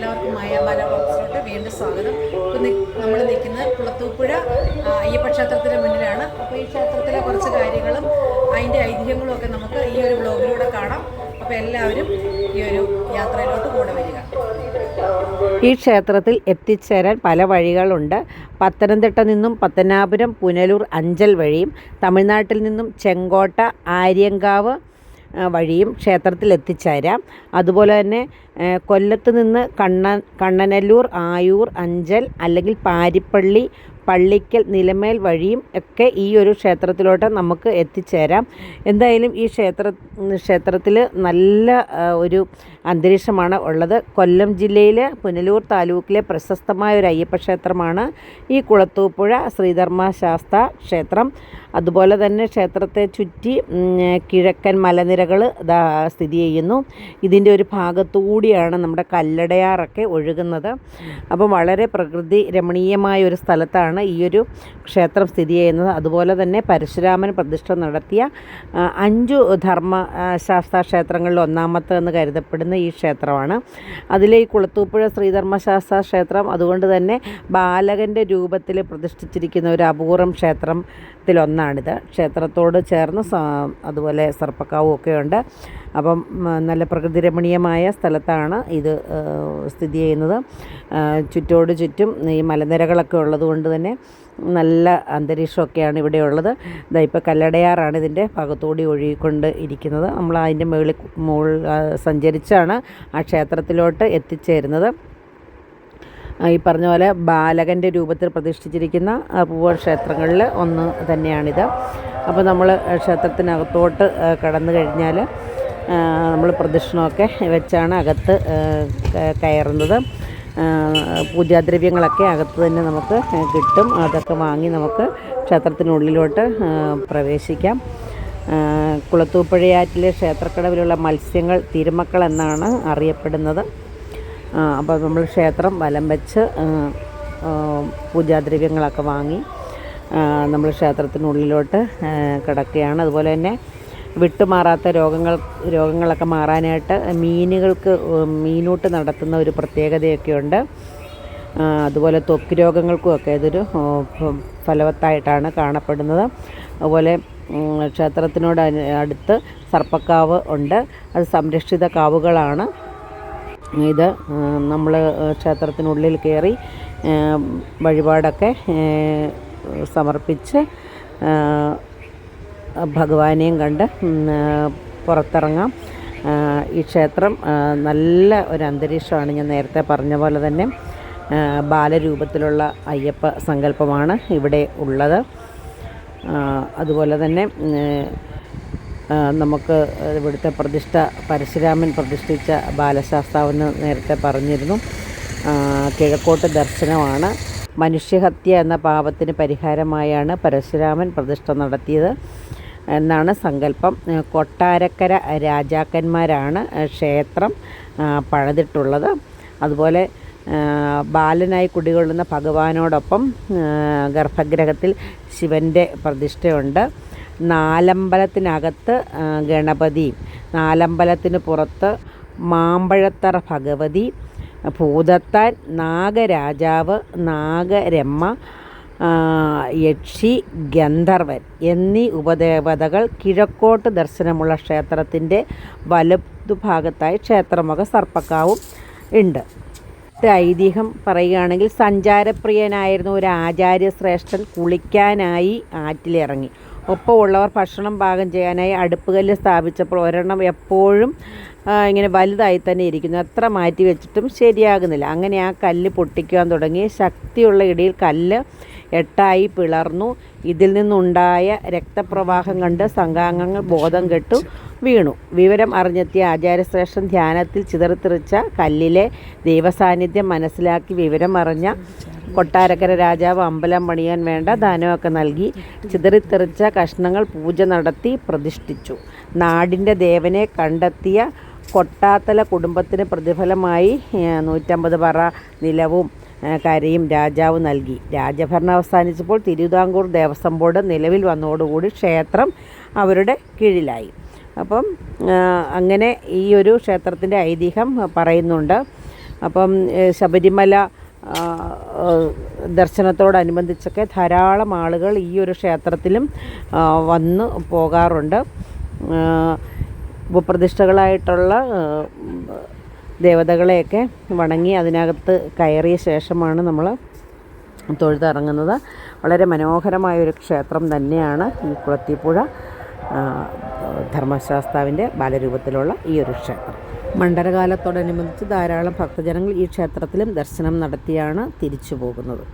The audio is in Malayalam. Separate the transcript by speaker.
Speaker 1: എല്ലാവർക്കും മായാമാല ബോക്സിലോട്ട് വീണ്ടും സ്വാഗതം. ഇപ്പം നമ്മൾ നിൽക്കുന്നത് കുളത്തൂപ്പുഴ അയ്യപ്പ ക്ഷേത്രത്തിന് മുന്നിലാണ്. അപ്പോൾ ഈ ക്ഷേത്രത്തിലെ കുറച്ച് കാര്യങ്ങളും അതിന്റെ ഐതിഹ്യങ്ങളും ഒക്കെ നമുക്ക് ഈ ഒരു ബ്ലോഗിലൂടെ കാണാം. അപ്പോൾ എല്ലാവരും ഈ ഒരു യാത്രയിലോട്ട് കൂടെ വരിക.
Speaker 2: ഈ ക്ഷേത്രത്തിൽ എത്തിച്ചേരാൻ പല വഴികളുണ്ട്. പത്തനംതിട്ട നിന്നും പത്തനാപുരം പുനലൂർ അഞ്ചൽ വഴിയും തമിഴ്നാട്ടിൽ നിന്നും ചെങ്കോട്ട ആര്യങ്കാവ് വഴിയും ക്ഷേത്രത്തിൽ എത്തിച്ചേരാം അതുപോലെ തന്നെ കൊല്ലത്ത് നിന്ന് കണ്ണ കണ്ണനല്ലൂർ ആയൂർ അഞ്ചൽ അല്ലെങ്കിൽ പാരിപ്പള്ളി പള്ളിക്കൽ നിലമേൽ വഴിയും ഒക്കെ ഈ ഒരു ക്ഷേത്രത്തിലോട്ട് നമുക്ക് എത്തിച്ചേരാം. എന്തായാലും ഈ ക്ഷേത്ര ക്ഷേത്രത്തിൽ നല്ല ഒരു അന്തരീക്ഷമാണ് ഉള്ളത്. കൊല്ലം ജില്ലയിലെ പുനലൂർ താലൂക്കിലെ പ്രശസ്തമായ ഒരു അയ്യപ്പ ക്ഷേത്രമാണ് ഈ കുളത്തൂപ്പുഴ ശ്രീധർമ്മ ശാസ്ത ക്ഷേത്രം. അതുപോലെ തന്നെ ക്ഷേത്രത്തെ ചുറ്റി കിഴക്കൻ മലനിരകൾ സ്ഥിതി ചെയ്യുന്നു. ഇതിന്റെ ഒരു ഭാഗത്തുകൂടിയാണ് നമ്മുടെ കല്ലടയാറൊക്കെ ഒഴുകുന്നത്. അപ്പം വളരെ പ്രകൃതി രമണീയമായ ഒരു സ്ഥലത്താണ് ഈ ഒരു ക്ഷേത്രം സ്ഥിതി ചെയ്യുന്നത്. അതുപോലെ തന്നെ പരശുരാമൻ പ്രതിഷ്ഠ നടത്തിയ അഞ്ചു ധർമ്മ ശാസ്ത്ര ക്ഷേത്രങ്ങളിൽ ഒന്നാമത്തെ എന്ന് കരുതപ്പെടുന്ന ഈ ക്ഷേത്രമാണ്. അതിലെ ഈ കുളത്തൂപ്പുഴ ശ്രീധർമ്മശാസ്ത്ര ക്ഷേത്രം അതുകൊണ്ട് തന്നെ ബാലകന്റെ രൂപത്തിൽ പ്രതിഷ്ഠിച്ചിരിക്കുന്ന ഒരു അപൂർവം ക്ഷേത്രത്തിലൊന്നാണിത്. ക്ഷേത്രത്തോട് ചേർന്ന് അതുപോലെ സർപ്പക്കാവും ഒക്കെ ഉണ്ട്. അപ്പം നല്ല പ്രകൃതി രമണീയമായ സ്ഥലത്താണ് ഇത് സ്ഥിതി ചെയ്യുന്നത്. ചുറ്റോട് ചുറ്റും ഈ മലനിരകളൊക്കെ ഉള്ളതുകൊണ്ട് തന്നെ നല്ല അന്തരീക്ഷമൊക്കെയാണ് ഇവിടെ ഉള്ളത് ഇതാ ഇപ്പോൾ കല്ലടയാറാണ് ഇതിന്റെ ഭാഗത്തോടി ഒഴുകിക്കൊണ്ട് ഇരിക്കുന്നത്. നമ്മൾ അതിന്റെ മുകളിൽ മുകളിൽ സഞ്ചരിച്ചാണ് ആ ക്ഷേത്രത്തിലോട്ട് എത്തിച്ചേരുന്നത്. ഈ പറഞ്ഞ പോലെ ബാലകന്റെ രൂപത്തിൽ പ്രതിഷ്ഠിച്ചിരിക്കുന്ന പൂവ ക്ഷേത്രങ്ങളിൽ ഒന്ന് തന്നെയാണിത്. അപ്പോൾ നമ്മൾ ക്ഷേത്രത്തിനകത്തോട്ട് കടന്നു കഴിഞ്ഞാൽ നമ്മൾ പ്രദക്ഷിണമൊക്കെ വെച്ചാണ് അകത്ത് കയറുന്നത്. പൂജാദ്രവ്യങ്ങളൊക്കെ അകത്ത് തന്നെ നമുക്ക് കിട്ടും. അതൊക്കെ വാങ്ങി നമുക്ക് ക്ഷേത്രത്തിനുള്ളിലോട്ട് പ്രവേശിക്കാം. കുളത്തൂപ്പുഴയാറ്റിലെ ക്ഷേത്രക്കടവിലുള്ള മത്സ്യങ്ങൾ തിരുമക്കൾ എന്നാണ് അറിയപ്പെടുന്നത്. അപ്പോൾ നമ്മൾ ക്ഷേത്രം വലം വെച്ച് പൂജാദ്രവ്യങ്ങളൊക്കെ വാങ്ങി നമ്മൾ ക്ഷേത്രത്തിനുള്ളിലോട്ട് കിടക്കുകയാണ്. അതുപോലെ തന്നെ വിട്ടുമാറാത്ത രോഗങ്ങൾ രോഗങ്ങളൊക്കെ മാറാനായിട്ട് മീനുകൾക്ക് മീനൂട്ട് നടത്തുന്ന ഒരു പ്രത്യേകതയൊക്കെയുണ്ട്. അതുപോലെ ത്വക്ക് രോഗങ്ങൾക്കും ഒക്കെ ഇതൊരു ഫലവത്തായിട്ടാണ് കാണപ്പെടുന്നത്. അതുപോലെ ക്ഷേത്രത്തിനോട് അടുത്ത് സർപ്പക്കാവ് ഉണ്ട്. അത് സംരക്ഷിത കാവുകളാണ്. ഇത് നമ്മൾ ക്ഷേത്രത്തിനുള്ളിൽ കയറി വഴിപാടൊക്കെ സമർപ്പിച്ച് ഭഗവാനെയും കണ്ട് പുറത്തിറങ്ങാം. ഈ ക്ഷേത്രം നല്ല ഒരു അന്തരീക്ഷമാണ് ഞാൻ നേരത്തെ പറഞ്ഞ പോലെ തന്നെ. ബാലരൂപത്തിലുള്ള അയ്യപ്പ സങ്കല്പമാണ് ഇവിടെ ഉള്ളത്. അതുപോലെ തന്നെ നമുക്ക് ഇവിടുത്തെ പ്രതിഷ്ഠ പരശുരാമൻ പ്രതിഷ്ഠിച്ച ബാലശാസ്താവെന്ന് നേരത്തെ പറഞ്ഞിരുന്നു. കിഴക്കോട്ട് ദർശനമാണ്. മനുഷ്യഹത്യ എന്ന പാപത്തിന് പരിഹാരമായാണ് പരശുരാമൻ പ്രതിഷ്ഠ നടത്തിയത് എന്നാണ് സങ്കല്പം. കൊട്ടാരക്കര രാജാക്കന്മാരാണ് ക്ഷേത്രം പണിതിട്ടുള്ളത്. അതുപോലെ ബാലനായി കുടികൊള്ളുന്ന ഭഗവാനോടൊപ്പം ഗർഭഗ്രഹത്തിൽ ശിവന്റെ പ്രതിഷ്ഠയുണ്ട്. നാലമ്പലത്തിനകത്ത് ഗണപതി നാലമ്പലത്തിന് പുറത്ത് മാമ്പഴത്തറ ഭഗവതി ഭൂതത്താൻ നാഗരാജാവ് നാഗരമ്മ യക്ഷി ഗന്ധർവൻ എന്നീ ഉപദേവതകൾ കിഴക്കോട്ട് ദർശനമുള്ള ക്ഷേത്രത്തിന്റെ വലതുഭാഗത്തായി ക്ഷേത്രമുഖ സർപ്പക്കാവും ഉണ്ട്. ഐതിഹ്യം പറയുകയാണെങ്കിൽ സഞ്ചാരപ്രിയനായിരുന്ന ഒരു ആചാര്യശ്രേഷ്ഠൻ കുളിക്കാനായി ആറ്റിലിറങ്ങി. ഒപ്പമുള്ളവർ ഭക്ഷണം പാകം ചെയ്യാനായി അടുപ്പുകല്ല് സ്ഥാപിച്ചപ്പോൾ ഒരെണ്ണം എപ്പോഴും ഇങ്ങനെ വലുതായി തന്നെ ഇരിക്കുന്നു. എത്ര മാറ്റി വെച്ചിട്ടും ശരിയാകുന്നില്ല. അങ്ങനെ ആ കല്ല് പൊട്ടിക്കുവാൻ തുടങ്ങി. ശക്തിയുള്ള ഇടിയിൽ കല്ല് എട്ടായി പിളർന്നു. ഇതിൽ നിന്നുണ്ടായ രക്തപ്രവാഹം കണ്ട് സംഘാംഗങ്ങൾ ബോധം കെട്ടു വീണു. വിവരം അറിഞ്ഞെത്തിയ ആചാര്യശ്രേഷ്ഠൻ ധ്യാനത്തിൽ ചിതറിത്തെറിച്ച കല്ലിലെ ദൈവസാന്നിധ്യം മനസ്സിലാക്കി വിവരം അറിഞ്ഞ കൊട്ടാരക്കര രാജാവ് അമ്പലം പണിയാൻ വേണ്ട ദാനമൊക്കെ നൽകി ചിതറിത്തെറിച്ച കഷ്ണങ്ങൾ പൂജ നടത്തി പ്രതിഷ്ഠിച്ചു. നാടിന്റെ ദേവനെ കണ്ടെത്തിയ കൊട്ടാത്തല കുടുംബത്തിന് പ്രതിഫലമായി നൂറ്റമ്പത് പറ നിലവും കരയും രാജാവ് നൽകി. രാജഭരണം അവസാനിച്ചപ്പോൾ തിരുവിതാംകൂർ ദേവസ്വം ബോർഡ് നിലവിൽ വന്നതോടുകൂടി ക്ഷേത്രം അവരുടെ കീഴിലായി. അപ്പം അങ്ങനെ ഈ ഒരു ക്ഷേത്രത്തിന്റെ ഐതിഹ്യം പറയുന്നുണ്ട്. അപ്പം ശബരിമല ദർശനത്തോടനുബന്ധിച്ചൊക്കെ ധാരാളം ആളുകൾ ഈ ഒരു ക്ഷേത്രത്തിലും വന്ന് പോകാറുണ്ട്. ഉപപ്രതിഷ്ഠകളായിട്ടുള്ള ദേവതകളെയൊക്കെ വണങ്ങി അതിനകത്ത് കയറിയ ശേഷമാണ് നമ്മൾ തൊഴുതിറങ്ങുന്നത്. വളരെ മനോഹരമായൊരു ക്ഷേത്രം തന്നെയാണ് ഈ കുളത്തിപ്പുഴ ധർമ്മശാസ്താവിന്റെ ബാലരൂപത്തിലുള്ള ഈ ഒരു ക്ഷേത്രം. മണ്ഡലകാലത്തോടനുബന്ധിച്ച് ധാരാളം ഭക്തജനങ്ങൾ ഈ ക്ഷേത്രത്തിലും ദർശനം നടത്തിയാണ് തിരിച്ചു പോകുന്നത്.